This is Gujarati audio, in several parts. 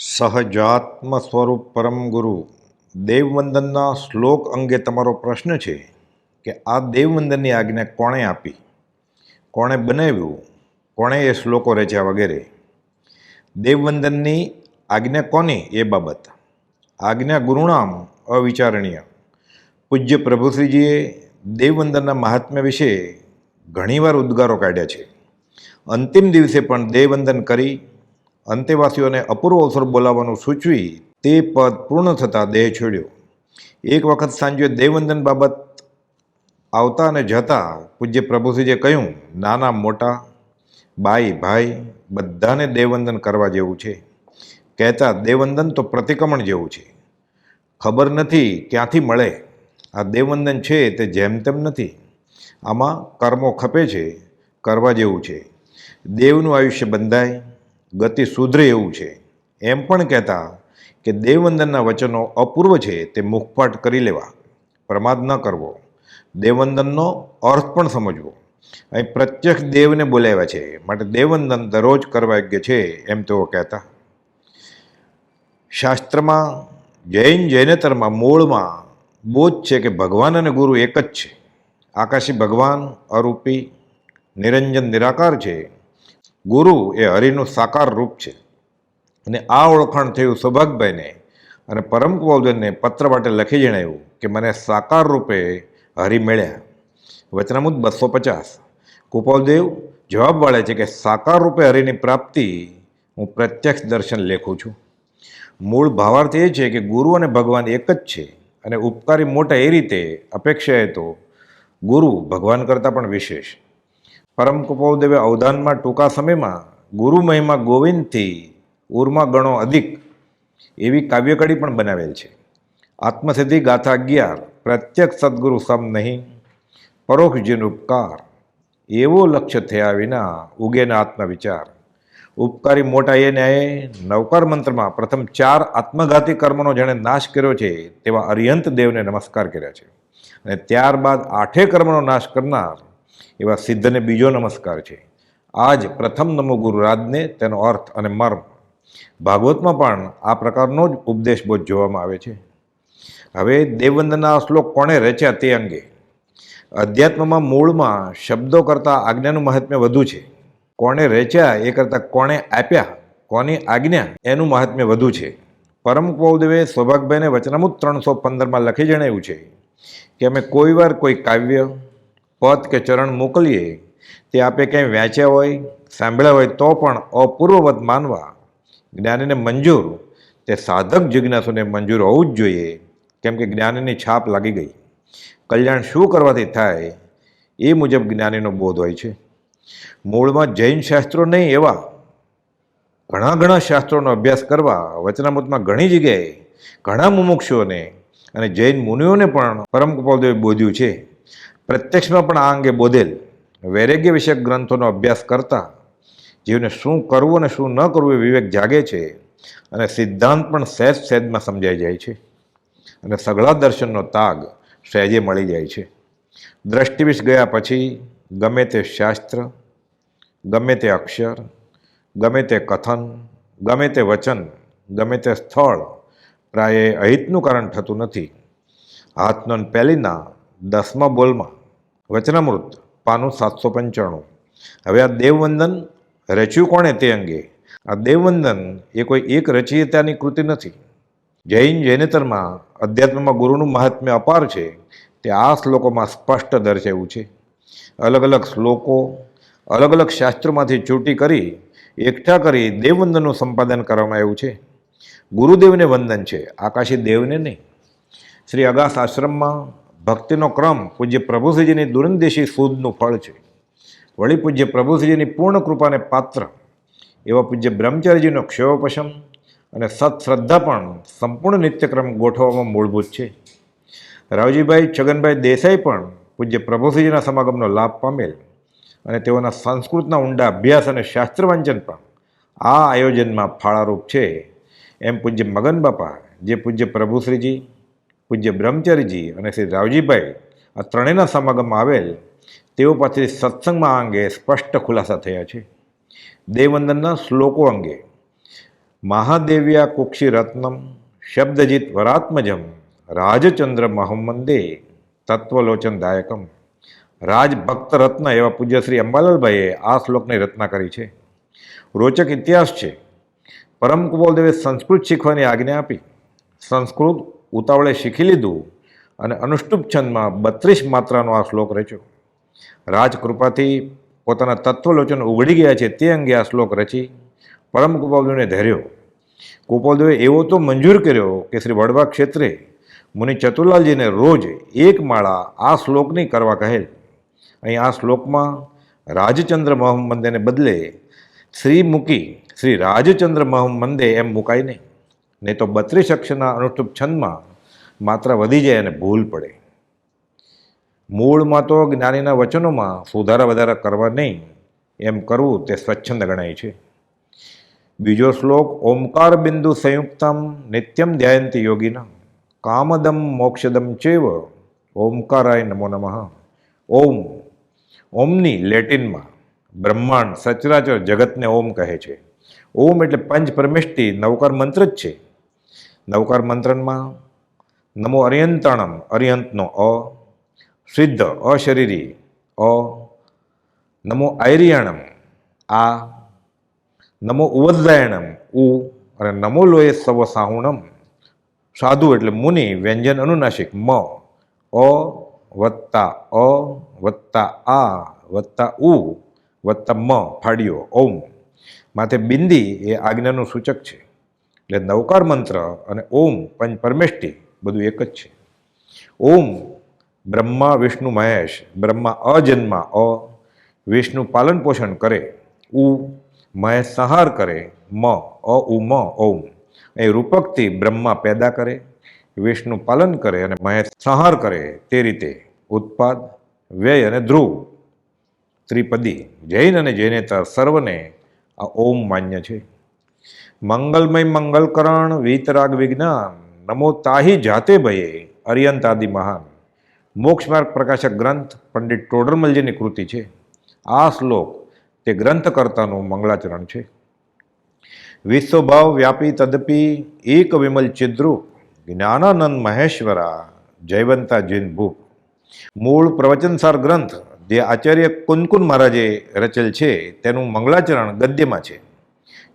સહજાત્મ સ્વરૂપ પરમ ગુરુ. દેવવંદનના શ્લોક અંગે તમારો પ્રશ્ન છે કે આ દેવવંદનની આજ્ઞા કોણે આપી? કોણે બનાવ્યું? કોણે એ શ્લોકો રચ્યા વગેરે? દેવવંદનની આજ્ઞા કોની એ બાબત? આજ્ઞા ગુરુણામ અવિચારણીય. પૂજ્ય પ્રભુશ્રીજીએ દેવવંદનના મહાત્મ્ય વિશે ઘણીવાર ઉદ્ગારો કાઢ્યા છે. અંતિમ દિવસે પણ દેવવંદન કરી અંતેવાસીઓને અપૂર્વ અવસર બોલાવવાનું સૂચવી તે પદ પૂર્ણ થતાં દેહ છોડ્યો. એક વખત સાંજે દેવવંદન બાબત આવતા અને જતા પૂજ્ય પ્રભુશ્રીજીએ કહ્યું, નાના મોટા, બાઈ, ભાઈ, બધાને દેવવંદન કરવા જેવું છે. કહેતા, દેવવંદન તો પ્રતિક્રમણ જેવું છે. ખબર નથી ક્યાંથી મળે. આ દેવવંદન છે તે જેમ તેમ નથી. આમાં કર્મો ખપે છે, કરવા જેવું છે. દેવનું આયુષ્ય બંધાય ગતિ સુધરે એવું છે. એમ પણ કહેતા કે દેવવંદનના વચનો અપૂર્વ છે તે મુખપાટ કરી લેવા. પ્રમાદ ન કરવો. દેવવંદનનો અર્થ પણ સમજવો. અહીં પ્રત્યક્ષ દેવને બોલાવ્યા છે. માટે દેવવંદન દરરોજ કરવા યોગ્ય છે એમ તેઓ કહેતા. શાસ્ત્રમાં, જૈન જૈનેતરમાં, મૂળમાં બોધ છે કે ભગવાન અને ગુરુ એક જ છે. આકાશી ભગવાન, અરૂપી, નિરંજન નિરાકાર છે. ગુરુ એ હરિનું સાકાર રૂપ છે. અને આ ઓળખાણ થયું સૌભાગભાઈને અને પરમ કૌલજનને પત્ર માટે લખી જણાવ્યું કે મને સાકાર રૂપે હરિ મળ્યા. વચનામુદ બસો પચાસ. કુપાલદેવ જવાબ વાળે છે કે સાકાર રૂપે હરિની પ્રાપ્તિ હું પ્રત્યક્ષ દર્શન લેખું છું. મૂળ ભાવાર્થ એ છે કે ગુરુ અને ભગવાન એક જ છે અને ઉપકારી મોટા એ રીતે અપેક્ષાએ તો ગુરુ ભગવાન કરતાં પણ વિશેષ. પરમ કુપોદેવે અવધાનમાં ટૂંકા સમયમાં ગુરુ મહિમા ગોવિંદથી ઉર્મા ગણો અધિક એવી કાવ્યકડી પણ બનાવેલ છે. આત્મસિદ્ધિ ગાથા અગિયાર પ્રત્યક્ષ સદગુરુ સમ નહીં, પરોક્ષ ઉપકાર, એવો લક્ષ્ય થયા વિના ઉગેના આત્મવિચાર. ઉપકારી મોટા એ ન્યાયે નવકાર મંત્રમાં પ્રથમ ચાર આત્મઘાતી કર્મનો જેણે નાશ કર્યો છે તેવા અરિયંત દેવને નમસ્કાર કર્યા છે. અને ત્યારબાદ આઠે કર્મનો નાશ કરનાર એવા સિદ્ધને બીજો નમસ્કાર છે. આ જ પ્રથમ નમો ગુરુરાજને તેનો અર્થ અને મર્મ. ભાગવતમાં પણ આ પ્રકારનો જ ઉપદેશ બોધ જોવામાં આવે છે. હવે દેવવંદના શ્લોક કોણે રચ્યા તે અંગે. અધ્યાત્મમાં મૂળમાં શબ્દો કરતાં આજ્ઞાનું મહાત્મ્ય વધુ છે. કોણે રચ્યા એ કરતાં કોણે આપ્યા, કોની આજ્ઞા એનું મહાત્મ્ય વધુ છે. પરમ કૌદેવે સૌભાગભાઈને વચનામુત ત્રણસો પંદરમાં લખી જણાવ્યું છે કે અમે કોઈ વાર કોઈ કાવ્ય પદ કે ચરણ મોકલીએ, તે આપે ક્યાંય વાંચ્યા હોય, સાંભળ્યા હોય તો પણ અપૂર્વવત માનવા. જ્ઞાનીને મંજૂર, તે સાધક જિજ્ઞાસુને મંજૂર હોવું જ જોઈએ, કેમ કે જ્ઞાનીની છાપ લાગી ગઈ. કલ્યાણ શું કરવાથી થાય, એ મુજબ જ્ઞાનીનો બોધ હોય છે. મૂળમાં જૈન શાસ્ત્રો નહીં એવા. ઘણા ઘણા શાસ્ત્રોનો અભ્યાસ કરવા, વચનામૃતમાં ઘણી જગ્યાએ ઘણા મુમુક્ષુઓને અને જૈન મુનિઓને પણ પરમ કૃપાલદેવે બોધ્યું છે. પ્રત્યક્ષમાં પણ આ અંગે બોધેલ. વૈરાગ્ય વિષયક ગ્રંથોનો અભ્યાસ કરતા જીવને શું કરવું અને શું ન કરવું એ વિવેક જાગે છે અને સિદ્ધાંત પણ સહેજ સહેજમાં સમજાઈ જાય છે. અને સઘળા દર્શનનો તાગ સહેજે મળી જાય છે. દ્રષ્ટિવિષ ગયા પછી ગમે તે શાસ્ત્ર, ગમે તે અક્ષર, ગમે તે કથન, ગમે તે વચન, ગમે તે સ્થળ પ્રાય અહિતનું કારણ થતું નથી. હાથનોન પહેલીના દસમા બોલમાં વચનામૃત, પાનું સાતસો પંચાણું. હવે આ દેવવંદન રચ્યું કોણે તે અંગે? આ દેવવંદન એ કોઈ એક રચયિતાની કૃતિ નથી. જૈન જૈનેતરમાં અધ્યાત્મમાં ગુરુનું મહાત્મ્ય અપાર છે, તે આ શ્લોકોમાં સ્પષ્ટ દર્શાવ્યું છે. અલગ અલગ શ્લોકો, અલગ અલગ શાસ્ત્રોમાંથી ચૂંટી કરી, એકઠા કરી દેવવંદનનું સંપાદન કરવામાં આવ્યું છે. ગુરુદેવને વંદન છે, આકાશી દેવને નહીં. શ્રી અગાસ આશ્રમમાં ભક્તિનો ક્રમ પૂજ્ય પ્રભુશ્રીજીની દુરંદેશી સૂદનું ફળ છે. વળી પૂજ્ય પ્રભુશ્રીજીની પૂર્ણ કૃપાને પાત્ર. એવા પૂજ્ય બ્રહ્મચારીજીનો ક્ષયોપશમ અને સત્શ્રદ્ધા પણ સંપૂર્ણ નિત્યક્રમ ગોઠવવામાં મૂળભૂત છે. રાવજીભાઈ છગનભાઈ દેસાઈ પણ પૂજ્ય પ્રભુશ્રીજીના સમાગમનો લાભ પામેલ અને તેઓના સંસ્કૃતના ઊંડા અભ્યાસ અને શાસ્ત્ર વાંચન પણ આ આયોજનમાં ફાળારૂપ છે. એમ પૂજ્ય મગન બાપા જે પૂજ્ય પ્રભુશ્રીજી પૂજ્ય બ્રહ્મચારીજી અને શ્રી રાવજીભાઈ આ ત્રણેયના સમાગમમાં આવેલ તેઓ પાસેથી સત્સંગમાં આ અંગે સ્પષ્ટ ખુલાસા થયા છે. દેવવંદનના શ્લોકો અંગે મહાદેવ્યા કુક્ષી રત્નમ શબ્દજીત વરાત્મજમ રાજચંદ્ર મહમ્મદે તત્વલોચનદાયકમ. રાજભક્ત રત્ન એવા પૂજ્ય શ્રી અંબાલાલભાઈએ આ શ્લોકની રચના કરી છે. રોચક ઇતિહાસ છે. પરમ કુબોલદેવે સંસ્કૃત શીખવાની આજ્ઞા આપી. સંસ્કૃત ઉતાવળે શીખી લીધું અને અનુષ્ટુપ છંદમાં બત્રીસ માત્રાનો આ શ્લોક રચ્યો. રાજકૃપાથી પોતાના તત્વલોચન ઉઘડી ગયા છે તે અંગે આ શ્લોક રચી પરમ ગોપાલદેવને ધૈર્યો. ગોપાલદેવે એવો તો મંજૂર કર્યો કે શ્રી વડવા ક્ષેત્રે મુનિ ચતુરલાલજીને રોજ એક માળા આ શ્લોકની કરવા કહેલ. અહીં આ શ્લોકમાં રાજચંદ્ર મોહમ્મદેને બદલે શ્રી મૂકી શ્રી રાજચંદ્ર મોહમ્મદે એમ મુકાય નહીં. નહીં તો બત્રીસ અક્ષરના અનુષ્ઠુપ છંદમાં માત્ર વધી જાય અને ભૂલ પડે. મૂળમાં તો જ્ઞાનીના વચનોમાં સુધારા વધારા કરવા નહીં, એમ કરવું તે સ્વચ્છંદ ગણાય છે. બીજો શ્લોક, ઓમકાર બિંદુ સંયુક્તમ નિત્યમ ધ્યાયંતિ યોગીના કામદમ મોક્ષદમ ચેવ ઓમકારાય નમો નમઃ. ઓમ, ઓમની લેટિનમાં બ્રહ્માંડ સચરાચર જગતને ઓમ કહે છે. ઓમ એટલે પંચ પરમેષ્ટિ, નવકાર મંત્ર જ છે. નવકાર મંત્રમાં નમો અર્યંતણમ અર્યંતનો અ, સિદ્ધ, અશરીરી, અ, નમો આયરિયાણમ, આ, નમો ઉવદ્રાયણમ ઉ, અને નમો લોય સવ સાહુણમ, સાધુ એટલે મુનિ, વ્યંજન અનુનાસિક મ, અ, વત્તા અ, વત્તા આ, વત્તા ઉ, વત્તા મ, ફાડ્યો ઓમ માથે બિંદી એ આજ્ઞાનું સૂચક છે. એટલે નવકાર મંત્ર અને ઓમ પંચ પરમેષ્ટિ બધું એક જ છે. ઓમ બ્રહ્મા વિષ્ણુ મહેશ, બ્રહ્મા અજન્મા, અ વિષ્ણુ પાલન પોષણ કરે, ઉ મહેશ સંહાર કરે, મ, અ, ઉ, મ, ઓમ. એ રૂપકથી બ્રહ્મા પેદા કરે, વિષ્ણુ પાલન કરે અને મહેશ સંહાર કરે તે રીતે ઉત્પાદ, વ્યય અને ધ્રુવ ત્રિપદી. જૈન અને જૈનેતર સર્વને આ ઓમ માન્ય છે. મંગલમય મંગલકરણ વીતરાગ વિજ્ઞાન, નમો તાહી જાતે ભયે, અરિયંત આદિ મહાન. મોક્ષ માર્ગ પ્રકાશક ગ્રંથ પંડિત ટોડરમલજીની કૃતિ છે. આ શ્લોક તે ગ્રંથકર્તાનું મંગળાચરણ છે. વિશ્વભાવ વ્યાપી તદપી એક વિમલ ચિદ્રુપ જ્ઞાનાનંદ મહેશ્વરા, જયવંતા જૈન ભૂપ. મૂળ પ્રવચનસાર ગ્રંથ જે આચાર્ય કુનકુન મહારાજે રચેલ છે, તેનું મંગળાચરણ ગદ્યમાં છે.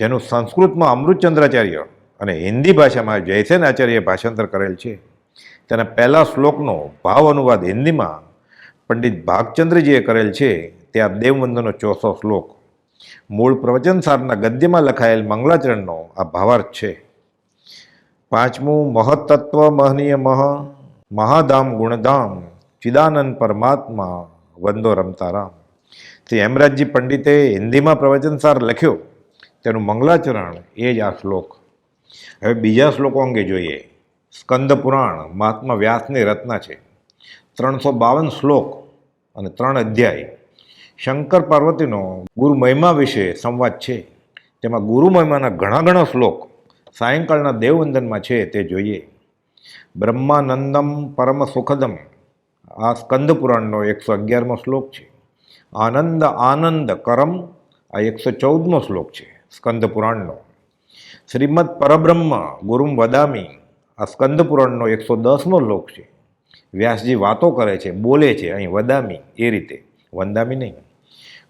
જેનું સંસ્કૃતમાં અમૃતચંદ્રાચાર્ય અને હિન્દી ભાષામાં જયસેન આચાર્યએ ભાષાંતર કરેલ છે. તેના પહેલા શ્લોકનો ભાવ અનુવાદ હિન્દીમાં પંડિત ભાગચંદ્રજીએ કરેલ છે. તે આ દેવવંદનનો ચોથો શ્લોક. મૂળ પ્રવચનસારના ગદ્યમાં લખાયેલ મંગળાચરણનો આ ભાવાર્થ છે. પાંચમું મહતત્વ મહનીય મહ મહાધામ ગુણધામ ચિદાનંદ પરમાત્મા, વંદો રમતારામ. તે હેમરાજજી પંડિતે હિન્દીમાં પ્રવચનસાર લખ્યો. તેનું મંગલાચરણ એ જ આ શ્લોક. હવે બીજા શ્લોકો અંગે જોઈએ. સ્કંદ પુરાણ, મહાત્મા વ્યાસની રચના છે. ત્રણસો બાવન શ્લોક અને ત્રણ અધ્યાય. શંકર પાર્વતીનો ગુરુ મહિમા વિશે સંવાદ છે. તેમાં ગુરુ મહિમાના ઘણા ઘણા શ્લોક સાયંકાળના દેવવંદનમાં છે તે જોઈએ. બ્રહ્માનંદમ પરમ સુખદમ આ સ્કંદ પુરાણનો એકસો અગિયારમો શ્લોક છે. આનંદ આનંદ કરમ. આ એકસો ચૌદમો શ્લોક છે. સ્કંદ પુરાણનો શ્રીમદ પરબ્રહ્મ ગુરુમ વદામી, આ સ્કંદ પુરાણનો એકસો દસમો શ્લોક છે. વ્યાસજી વાતો કરે છે, બોલે છે અહીં વદામી, એ રીતે. વંદામી નહીં.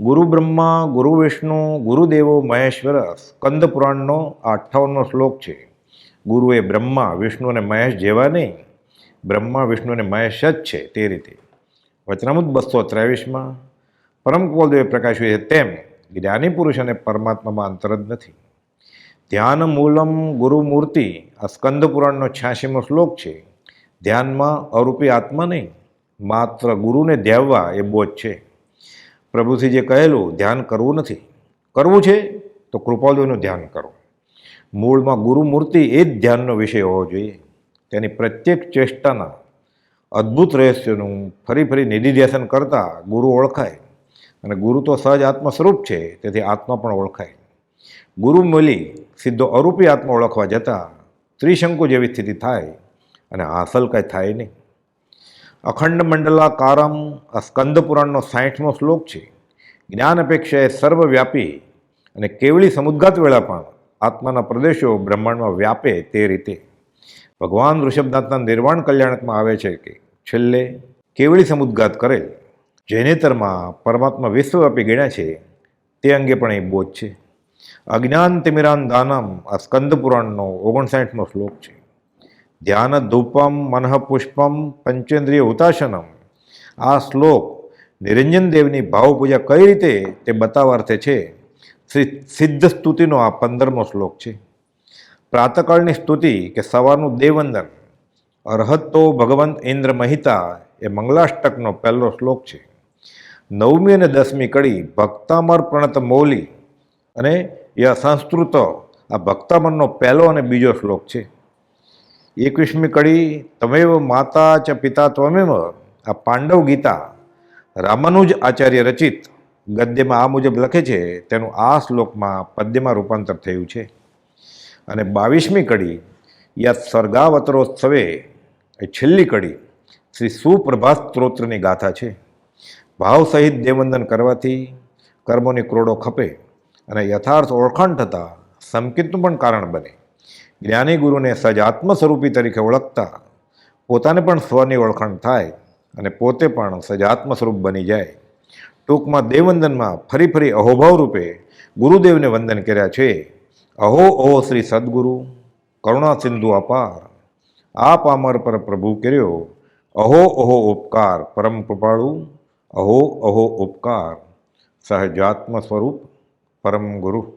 ગુરુ બ્રહ્મા, ગુરુ વિષ્ણુ ગુરુદેવો મહેશ્વર સ્કંદ પુરાણનો આ અઠ્ઠાવનનો શ્લોક છે. ગુરુ એ બ્રહ્મા, વિષ્ણુ અને મહેશ જેવા નહીં. બ્રહ્મા, વિષ્ણુ અને મહેશ જ છે તે રીતે. વચનામૃત બસો ત્રેવીસમાં પરમ કુલદેવે પ્રકાશ્યું છે તેમ જ્ઞાની પુરુષ અને પરમાત્મામાં અંતર જ નથી. ધ્યાન મૂલમ ગુરુમૂર્તિ આ સ્કંદ પુરાણનો છ્યાસીમો શ્લોક છે. ધ્યાનમાં અરૂપી આત્મા નહીં, માત્ર ગુરુને ધ્યાવવા એ બોધ છે. પ્રભુથી જે કહેલું, ધ્યાન કરવું નથી. કરવું છે તો કૃપાલુનું ધ્યાન કરો. મૂળમાં ગુરુમૂર્તિ એ જ ધ્યાનનો વિષય હોવો જોઈએ. તેની પ્રત્યેક ચેષ્ટાના અદ્ભુત રહસ્યનું ફરી ફરી નિધિધ્યાસન કરતાં ગુરુ ઓળખાય. અને ગુરુ તો સહજ આત્મા સ્વરૂપ છે, તેથી આત્મા પણ ઓળખાય. ગુરુ મળી સીધો અરૂપી આત્મા ઓળખવા જતાં ત્રિશંકુ જેવી સ્થિતિ થાય અને હાંસલ કાંઈ થાય નહીં. અખંડ મંડલાકારમ આ સ્કંદ પુરાણનો સાહીઠમો શ્લોક છે. જ્ઞાન અપેક્ષાએ સર્વવ્યાપી અને કેવળી સમુદ્ગાત વેળા પણ આત્માના પ્રદેશો બ્રહ્માંડમાં વ્યાપે તે રીતે. ભગવાન ઋષભનાથના નિર્વાણ કલ્યાણકમાં આવે છે કે છેલ્લે કેવળી સમુદ્ગાત કરેલ. જૈનેતરમાં પરમાત્મા વિશ્વવ્યાપી ગણ્યા છે, તે અંગે પણ એ બોધ છે. અજ્ઞાન તિમિરાન દાનમ આ સ્કંદ પુરાણનો ઓગણસાઠમો શ્લોક છે. ધ્યાન ધૂપમ મનઃ પુષ્પમ પંચેન્દ્રિય ઉતાસનમ આ શ્લોક નિરંજન દેવની ભાવપૂજા કઈ રીતે તે બતાવવા અર્થે છે? શ્રી સિદ્ધ સ્તુતિનો આ પંદરમો શ્લોક છે. પ્રાતકાળની સ્તુતિ કે સવારનું દેવંદન અરહતો ભગવંત ઇન્દ્ર મહિતા એ મંગલાષ્ટકનો પહેલો શ્લોક છે. નવમી અને દસમી કડી ભક્તામર પ્રણત મૌલી અને યા સંસ્કૃત, આ ભક્તામરનો પહેલો અને બીજો શ્લોક છે. એકવીસમી કડી, તમેવ માતા ચ પિતા ત્વમેવ આ પાંડવ ગીતા રામાનુજ આચાર્ય રચિત, ગદ્યમાં આ મુજબ લખે છે, તેનું આ શ્લોકમાં પદ્યમાં રૂપાંતર થયું છે. અને બાવીસમી કડી યા સ્વર્ગાવતરોત્સવે એ છેલ્લી કડી શ્રી સુપ્રભાત સ્ત્રોત્રની ગાથા છે. ભાવ સહિત દેવવંદન કરવાથી કર્મોની ક્રોડો ખપે અને યથાર્થ ઓળખાણ થતાં સંકિતનું પણ કારણ બને. જ્ઞાની ગુરુને સજાત્મ સ્વરૂપી તરીકે ઓળખતા પોતાને પણ સ્વની ઓળખાણ થાય અને પોતે પણ સજાત્મ સ્વરૂપ બની જાય. ટૂંકમાં દેવવંદનમાં ફરી ફરી અહોભાવ રૂપે ગુરુદેવને વંદન કર્યા છે. અહો ઓહો શ્રી સદગુરુ, કરુણા સિંધુ અપાર. આ પામર પર પ્રભુ કર્યો. અહો અહો ઉપકાર પરમ કૃપાળુ. અહો અહો ઉપકાર સહજાત્મ સ્વરૂપ પરમ ગુરુ.